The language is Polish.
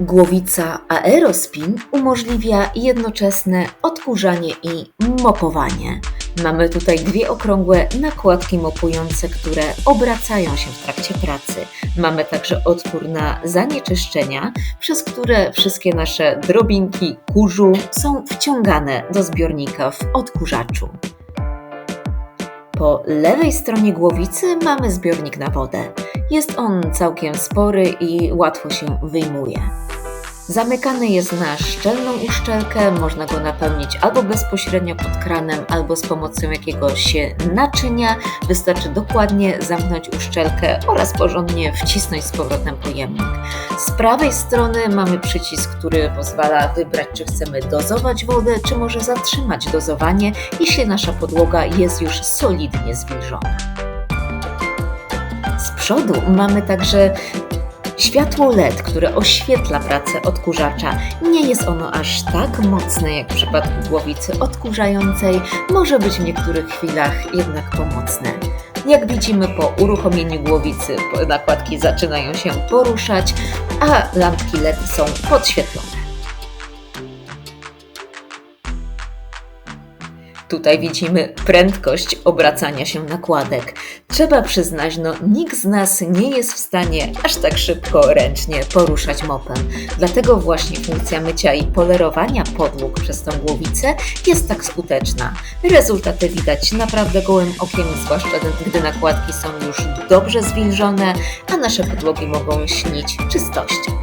Głowica Aerospin umożliwia jednoczesne odkurzanie i mopowanie. Mamy tutaj dwie okrągłe nakładki mopujące, które obracają się w trakcie pracy. Mamy także otwór na zanieczyszczenia, przez które wszystkie nasze drobinki kurzu są wciągane do zbiornika w odkurzaczu. Po lewej stronie głowicy mamy zbiornik na wodę. Jest on całkiem spory i łatwo się wyjmuje. Zamykany jest na szczelną uszczelkę, można go napełnić albo bezpośrednio pod kranem, albo z pomocą jakiegoś naczynia. Wystarczy dokładnie zamknąć uszczelkę oraz porządnie wcisnąć z powrotem pojemnik. Z prawej strony mamy przycisk, który pozwala wybrać, czy chcemy dozować wodę, czy może zatrzymać dozowanie, jeśli nasza podłoga jest już solidnie zwilżona. Przodu mamy także Światło LED, które oświetla pracę odkurzacza, nie jest ono aż tak mocne jak w przypadku głowicy odkurzającej, może być w niektórych chwilach jednak pomocne. Jak widzimy po uruchomieniu głowicy nakładki zaczynają się poruszać, a lampki LED są podświetlone. Tutaj widzimy prędkość obracania się nakładek. Trzeba przyznać, no nikt z nas nie jest w stanie aż tak szybko ręcznie poruszać mopem. Dlatego właśnie funkcja mycia i polerowania podłóg przez tą głowicę jest tak skuteczna. Rezultaty widać naprawdę gołym okiem, zwłaszcza gdy nakładki są już dobrze zwilżone, a nasze podłogi mogą śnić czystością.